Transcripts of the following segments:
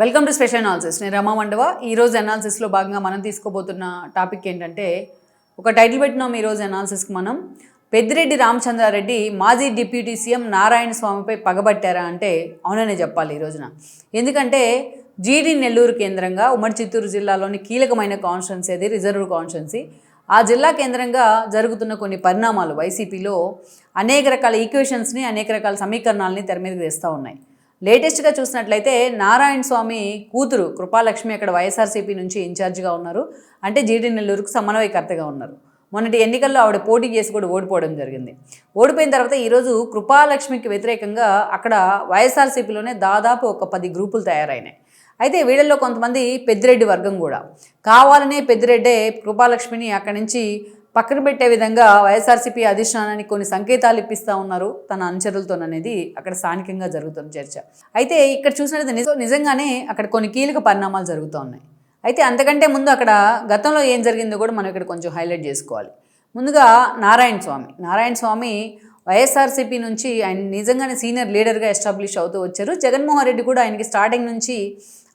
Welcome to special analysis నేను రమా మండవ. ఈరోజు అనాలిసిస్లో భాగంగా మనం తీసుకోబోతున్న టాపిక్ ఏంటంటే ఒక టైటిల్ పెట్టినాం ఈరోజు అనాలిసిస్కి మనం. పెద్దిరెడ్డి రామచంద్రారెడ్డి మాజీ డిప్యూటీ సీఎం నారాయణ స్వామిపై పగబట్టారా అంటే అవుననే చెప్పాలి ఈ రోజున. ఎందుకంటే జీడీ నెల్లూరు కేంద్రంగా ఉమ్మడి చిత్తూరు జిల్లాలోని కీలకమైన కాన్స్టిట్యున్సీ అది రిజర్వ్ కాన్స్టిట్యున్సీ ఆ జిల్లా కేంద్రంగా జరుగుతున్న కొన్ని పరిణామాలు వైసీపీలో అనేక రకాల ఈక్వేషన్స్ని అనేక రకాల సమీకరణాలని తెర మీదకి తెస్తూ ఉన్నాయి. లేటెస్ట్గా చూసినట్లయితే నారాయణ స్వామి కూతురు కృపాలక్ష్మి అక్కడ వైఎస్ఆర్సీపీ నుంచి ఇన్ఛార్జిగా ఉన్నారు. అంటే జీడీ నెల్లూరుకు సమన్వయకర్తగా ఉన్నారు. మొన్నటి ఎన్నికల్లో ఆవిడ పోటీ చేసి కూడా ఓడిపోవడం జరిగింది. ఓడిపోయిన తర్వాత ఈరోజు కృపాలక్ష్మికి వ్యతిరేకంగా అక్కడ వైఎస్ఆర్సీపీలోనే దాదాపు ఒక పది గ్రూపులు తయారైనాయి. అయితే వీళ్ళల్లో కొంతమంది పెద్దిరెడ్డి వర్గం కూడా. కావాలనే పెద్దిరెడ్డే కృపాలక్ష్మిని అక్కడి నుంచి పక్కన పెట్టే విధంగా వైఎస్ఆర్సీపీ అధిష్టానానికి కొన్ని సంకేతాలు ఇప్పిస్తూ ఉన్నారు. తన అనుచరులతోననేది అక్కడ స్థానికంగా జరుగుతున్న చర్చ. అయితే ఇక్కడ చూసినట్లయితే నిజం నిజంగానే అక్కడ కొన్ని కీలక పరిణామాలు జరుగుతూ ఉన్నాయి. అయితే అంతకంటే ముందు అక్కడ గతంలో ఏం జరిగిందో కూడా మనం ఇక్కడ కొంచెం హైలైట్ చేసుకోవాలి. ముందుగా నారాయణ స్వామి. నారాయణ స్వామి వైఎస్ఆర్సీపీ నుంచి ఆయన నిజంగానే సీనియర్ లీడర్గా ఎస్టాబ్లిష్ అవుతూ వచ్చారు. జగన్మోహన్ రెడ్డి కూడా ఆయనకి స్టార్టింగ్ నుంచి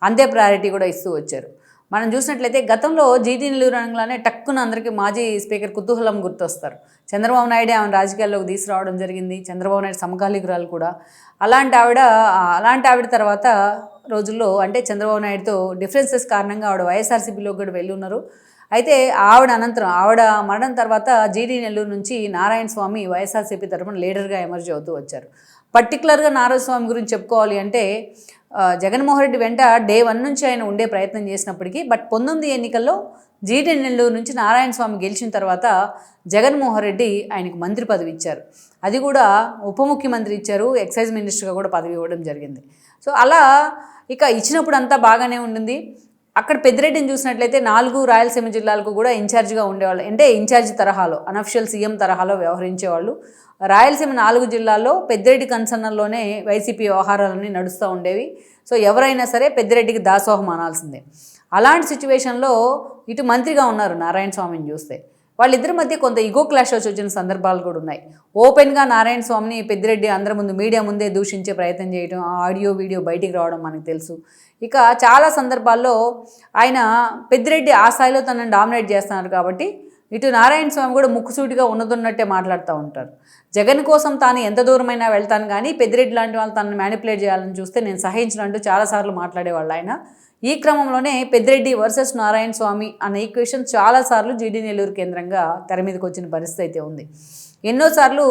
అంతే ప్రయారిటీ కూడా ఇస్తూ వచ్చారు. మనం చూసినట్లయితే గతంలో జీటీ నెల్లూరు రంగంలోనే టక్కున అందరికీ మాజీ స్పీకర్ కుతూహలం గుర్తొస్తారు. చంద్రబాబు నాయుడే ఆమె రాజకీయాల్లోకి తీసుకురావడం జరిగింది. చంద్రబాబు నాయుడు సమకాలీకురాలు కూడా. అలాంటి ఆవిడ అలాంటి ఆవిడ తర్వాత రోజుల్లో అంటే చంద్రబాబు నాయుడుతో డిఫరెన్సెస్ కారణంగా ఆవిడ వైఎస్ఆర్సీపీలోకి కూడా వెళ్ళి ఉన్నారు అయితే ఆవిడ అనంతరం ఆవిడ మరణం తర్వాత జీడీ నెల్లూరు నుంచి నారాయణ స్వామి వైఎస్ఆర్సీపీ తరఫున లీడర్గా ఎమర్జ్ అవుతూ వచ్చారు. పర్టికులర్గా నారాయణ స్వామి గురించి చెప్పుకోవాలి అంటే జగన్మోహన్ రెడ్డి వెంట డే వన్ నుంచి ఆయన ఉండే ప్రయత్నం చేసినప్పటికీ బట్ పంతొమ్మిది ఎన్నికల్లో జీటీ నెల్లూరు నుంచి నారాయణ స్వామి గెలిచిన తర్వాత జగన్మోహన్ రెడ్డి ఆయనకు మంత్రి పదవి ఇచ్చారు. అది కూడా ఉప ముఖ్యమంత్రి ఇచ్చారు ఎక్సైజ్ మినిస్టర్గా కూడా పదవి ఇవ్వడం జరిగింది. సో అలా ఇక ఇచ్చినప్పుడు అంతా బాగానే ఉండింది. అక్కడ పెద్దిరెడ్డిని చూసినట్లయితే నాలుగు రాయలసీమ జిల్లాలకు కూడా ఇన్ఛార్జ్గా ఉండేవాళ్ళు. అంటే ఇన్ఛార్జ్ తరహాలో అనఫిషియల్ సీఎం తరహాలో వ్యవహరించేవాళ్ళు. రాయలసీమ నాలుగు జిల్లాల్లో పెద్దిరెడ్డి కన్సర్నల్లోనే వైసీపీ వ్యవహారాలన్నీ నడుస్తూ ఉండేవి. సో ఎవరైనా సరే పెద్దిరెడ్డికి దాసోహం అనాల్సిందే. అలాంటి సిచ్యువేషన్లో ఇటు మంత్రిగా ఉన్నారు నారాయణ స్వామిని చూస్తే. వాళ్ళిద్దరి మధ్య కొంత ఇగో క్లాష్ వచ్చిన సందర్భాలు కూడా ఉన్నాయి. ఓపెన్గా నారాయణ స్వామిని పెద్దిరెడ్డి అందరి ముందు మీడియా ముందే దూషించే ప్రయత్నం చేయడం ఆడియో వీడియో బయటికి రావడం మనకు తెలుసు. ఇక చాలా సందర్భాల్లో ఆయన పెద్దిరెడ్డి ఆ స్థాయిలో తనని డామినేట్ చేస్తున్నారు కాబట్టి ఇటు నారాయణ స్వామి కూడా ముక్కుసూటిగా ఉన్నదున్నట్టే మాట్లాడుతూ ఉంటారు. జగన్ కోసం తాను ఎంత దూరమైనా వెళ్తాను కానీ పెద్దిరెడ్డి లాంటి వాళ్ళు తనను మ్యానిపులేట్ చేయాలని చూస్తే నేను సహించినట్టు చాలాసార్లు మాట్లాడేవాళ్ళు ఆయన. ఈ క్రమంలోనే పెద్దిరెడ్డి వర్సెస్ నారాయణ స్వామి అనే ఈక్వేషన్ చాలాసార్లు జీడీ నెల్లూరు కేంద్రంగా తెర మీదకి వచ్చిన పరిస్థితి అయితే ఉంది. ఎన్నోసార్లు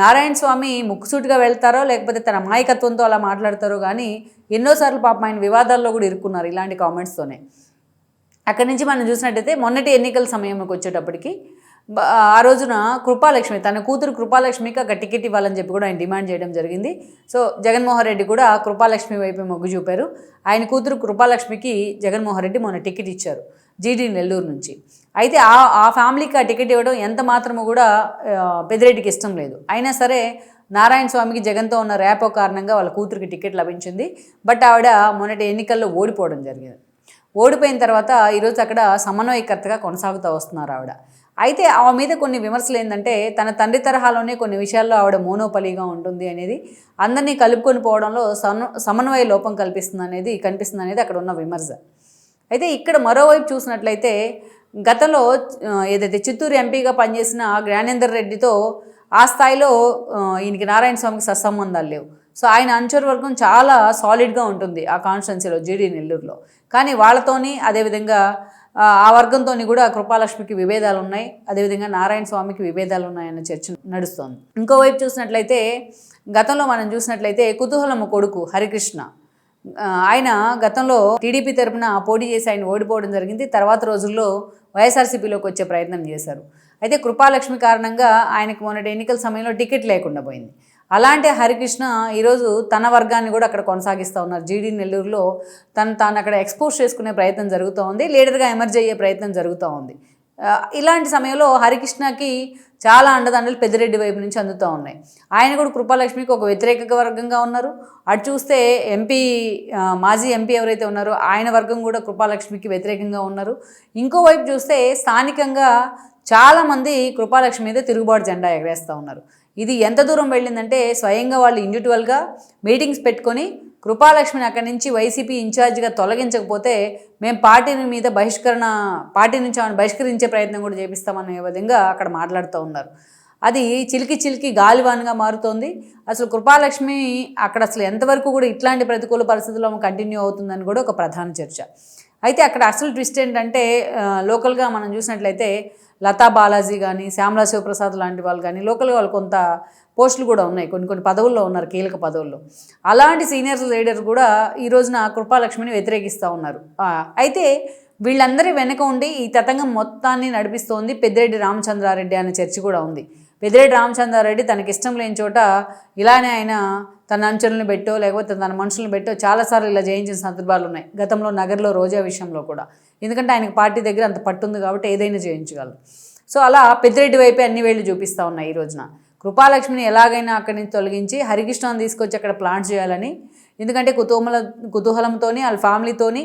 నారాయణ స్వామి ముక్కుసూటిగా వెళ్తారో లేకపోతే తన అమాయకత్వంతో అలా మాట్లాడతారో కానీ ఎన్నోసార్లు పాపం ఆయన వివాదాల్లో కూడా ఇరుక్కున్నారు ఇలాంటి కామెంట్స్తోనే అక్కడి నుంచి మనం చూసినట్టయితే మొన్నటి ఎన్నికల సమయంలోకి వచ్చేటప్పటికి ఆ రోజున కృపాలక్ష్మి తన కూతురు కృపాలక్ష్మికి ఒక టికెట్ ఇవ్వాలని చెప్పి కూడా ఆయన డిమాండ్ చేయడం జరిగింది. సో జగన్మోహన్ రెడ్డి కూడా కృపాలక్ష్మి వైపు మొగ్గు చూపారు. ఆయన కూతురు కృపాలక్ష్మికి జగన్మోహన్ రెడ్డి మొన్న టికెట్ ఇచ్చారు జీడీ నెల్లూరు నుంచి. అయితే ఆ ఆ ఫ్యామిలీకి ఆ టికెట్ ఇవ్వడం ఎంత మాత్రము కూడా పెద్దిరెడ్డికి ఇష్టం లేదు. అయినా సరే నారాయణ స్వామికి జగన్తో ఉన్న ర్యాపో కారణంగా వాళ్ళ కూతురికి టికెట్ లభించింది. బట్ ఆవిడ మొన్నటి ఎన్నికల్లో ఓడిపోవడం జరిగింది. ఓడిపోయిన తర్వాత ఈరోజు అక్కడ సమన్వయకర్తగా కొనసాగుతూ వస్తున్నారు ఆవిడ. అయితే ఆమె మీద కొన్ని విమర్శలు ఏంటంటే తన తండ్రి తరహాలోనే కొన్ని విషయాల్లో ఆవిడ మోనోపలిగా ఉంటుంది అనేది అందరినీ కలుపుకొని పోవడంలో సమన్వయ లోపం కల్పిస్తుంది అనేది కనిపిస్తుంది అనేది అక్కడ ఉన్న విమర్శ. అయితే ఇక్కడ మరోవైపు చూసినట్లయితే గతంలో ఏదైతే చిత్తూరు ఎంపీగా పనిచేసిన జ్ఞానేందర్ రెడ్డితో ఆ స్థాయిలో ఈయనకి నారాయణ స్వామికి సత్సంబంధాలు లేవు. సో ఆయన అనుచర వర్గం చాలా సాలిడ్గా ఉంటుంది ఆ కాన్స్టిట్యున్సీలో జీడీ నెల్లూరులో. కానీ వాళ్ళతోని అదేవిధంగా ఆ, ఆ వర్గంతో కూడా కృపాలక్ష్మికి విభేదాలు ఉన్నాయి. అదేవిధంగా నారాయణ స్వామికి విభేదాలు ఉన్నాయన్న చర్చ నడుస్తోంది. ఇంకోవైపు చూసినట్లయితే గతంలో మనం చూసినట్లయితే కుతూహలము కొడుకు హరికృష్ణ. ఆయన గతంలో టీడీపీ తరపున పోటీ చేసి ఆయన ఓడిపోవడం జరిగింది. తర్వాత రోజుల్లో వైఎస్ఆర్సీపీలోకి వచ్చే ప్రయత్నం చేశారు. అయితే కృపాలక్ష్మి కారణంగా ఆయనకు మొన్నటి ఎన్నికల సమయంలో టికెట్ లేకుండా పోయింది. అలాంటి హరికృష్ణ ఈరోజు తన వర్గాన్ని కూడా అక్కడ కొనసాగిస్తూ ఉన్నారు. జీడీ నెల్లూరులో తను తాను అక్కడ ఎక్స్పోజ్ చేసుకునే ప్రయత్నం జరుగుతూ ఉంది లీడర్గా ఎమర్జ్ అయ్యే ప్రయత్నం జరుగుతూ ఉంది. ఇలాంటి సమయంలో హరికృష్ణకి చాలా అండదండలు పెద్దిరెడ్డి వైపు నుంచి అందుతూ ఉన్నాయి. ఆయన కూడా కృపాలక్ష్మికి ఒక వ్యతిరేక వర్గంగా ఉన్నారు. అటు చూస్తే ఎంపీ మాజీ ఎంపీ ఎవరైతే ఉన్నారో ఆయన వర్గం కూడా కృపాలక్ష్మికి వ్యతిరేకంగా ఉన్నారు. ఇంకోవైపు చూస్తే స్థానికంగా చాలామంది కృపాలక్ష్మి మీద తిరుగుబాటు జెండా ఎగరేస్తూ ఉన్నారు. ఇది ఎంత దూరం వెళ్ళిందంటే స్వయంగా వాళ్ళు ఇండివిజువల్గా మీటింగ్స్ పెట్టుకొని కృపాలక్ష్మిని అక్కడి నుంచి వైసీపీ ఇన్ఛార్జిగా తొలగించకపోతే మేము పార్టీని మీద బహిష్కరణ పార్టీ నుంచి ఆమెను బహిష్కరించే ప్రయత్నం కూడా చేపిస్తామనే విధంగా అక్కడ మాట్లాడుతూ ఉన్నారు. అది చిలికి చిలికి గాలివాన్గా మారుతోంది. అసలు కృపాలక్ష్మి అక్కడ అసలు ఎంతవరకు కూడా ఇట్లాంటి ప్రతికూల పరిస్థితుల్లో కంటిన్యూ అవుతుందని కూడా ఒక ప్రధాన చర్చ. అయితే అక్కడ అసలు ట్విస్ట్ ఏంటంటే లోకల్గా మనం చూసినట్లయితే లతా బాలాజీ కానీ శ్యామలా శివప్రసాద్ లాంటి వాళ్ళు కానీ లోకల్గా వాళ్ళు కొంత పోస్టులు కూడా ఉన్నాయి. కొన్ని కొన్ని పదవుల్లో ఉన్నారు కీలక పదవుల్లో. అలాంటి సీనియర్ లీడర్ కూడా ఈ రోజున కృపాలక్ష్మిని వ్యతిరేకిస్తూ ఉన్నారు. అయితే వీళ్ళందరి వెనక ఉండి ఈ తతంగం మొత్తాన్ని నడిపిస్తోంది పెద్దిరెడ్డి రామచంద్రారెడ్డి అనే చర్చ కూడా ఉంది. పెద్దిరెడ్డి రామచంద్రారెడ్డి తనకి ఇష్టం లేని చోట ఇలానే ఆయన తన అంచనలను పెట్టో లేకపోతే తన మనుషులను పెట్టో చాలాసార్లు ఇలా జయించిన సందర్భాలు ఉన్నాయి. గతంలో నగర్లో రోజా విషయంలో కూడా. ఎందుకంటే ఆయనకు పార్టీ దగ్గర అంత పట్టుంది కాబట్టి ఏదైనా జయించగలరు. సో అలా పెద్దిరెడ్డి వైపే అన్ని వేళ్ళు చూపిస్తూ ఉన్నాయి ఈ రోజున. కృపాలక్ష్మిని ఎలాగైనా అక్కడి నుంచి తొలగించి హరికృష్ణని తీసుకొచ్చి అక్కడ ప్లాంట్ చేయాలని ఎందుకంటే కుతూహల కుతూహలంతోని వాళ్ళ ఫ్యామిలీతోని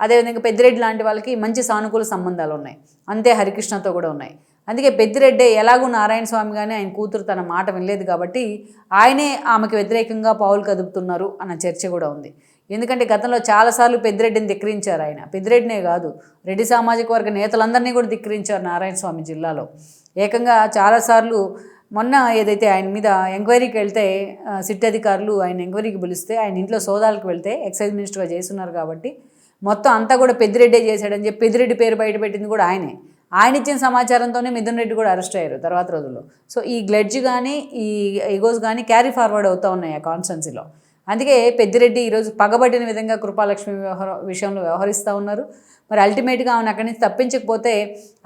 అదేవిధంగా పెద్దిరెడ్డి లాంటి వాళ్ళకి మంచి సానుకూల సంబంధాలు ఉన్నాయి. అంతే హరికృష్ణతో కూడా ఉన్నాయి. అందుకే పెద్దిరెడ్డి ఎలాగూ నారాయణ స్వామి కానీ ఆయన కూతురు తన మాట వినలేదు కాబట్టి ఆయనే ఆమెకు వ్యతిరేకంగా పావులు కదుపుతున్నారు అన్న చర్చ కూడా ఉంది. ఎందుకంటే గతంలో చాలాసార్లు పెద్దిరెడ్డిని ధిక్కరించారు ఆయన. పెద్దిరెడ్డినే కాదు రెడ్డి సామాజిక వర్గ నేతలందరినీ కూడా ధిక్కరించారు నారాయణ స్వామి జిల్లాలో. ఏకంగా చాలాసార్లు మొన్న ఏదైతే ఆయన మీద ఎంక్వైరీకి వెళ్తే సిట్ అధికారులు ఆయన ఎంక్వైరీకి పిలిస్తే ఆయన ఇంట్లో సోదాలకు వెళ్తే ఎక్సైజ్ మినిస్టర్గా చేస్తున్నారు కాబట్టి మొత్తం అంతా కూడా పెద్దిరెడ్డే చేశాడని చెప్పి పెద్దిరెడ్డి పేరు బయటపెట్టింది కూడా ఆయనే. ఆయన ఇచ్చిన సమాచారంతోనే మిథున్ రెడ్డి కూడా అరెస్ట్ అయ్యారు తర్వాత రోజుల్లో. సో ఈ గ్లెడ్జ్ కానీ ఈ ఈగోస్ కానీ క్యారీ ఫార్వర్డ్ అవుతూ ఉన్నాయి ఆ కాన్స్టెన్సీలో. అందుకే పెద్దిరెడ్డి ఈరోజు పగబట్టిన విధంగా కృపాలక్ష్మి వ్యవహార విషయంలో వ్యవహరిస్తూ ఉన్నారు. మరి అల్టిమేట్గా ఆమెను అక్కడి నుంచి తప్పించకపోతే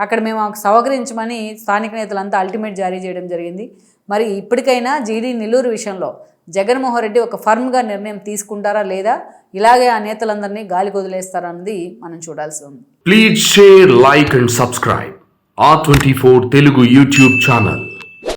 అక్కడ మేము ఆమెకు సహకరించమని స్థానిక నేతలంతా అల్టిమేట్ జారీ చేయడం జరిగింది. మరి ఇప్పటికైనా జీడీ నెల్లూరు విషయంలో జగన్మోహన్ రెడ్డి ఒక ఫర్మ్గా నిర్ణయం తీసుకుంటారా లేదా? ఇలాగే ఆ నేతలందరినీ గాలి వదిలేస్తారా అన్నది మనం చూడాల్సి ఉంది. Please share like and subscribe ఆ twenty four Telugu YouTube channel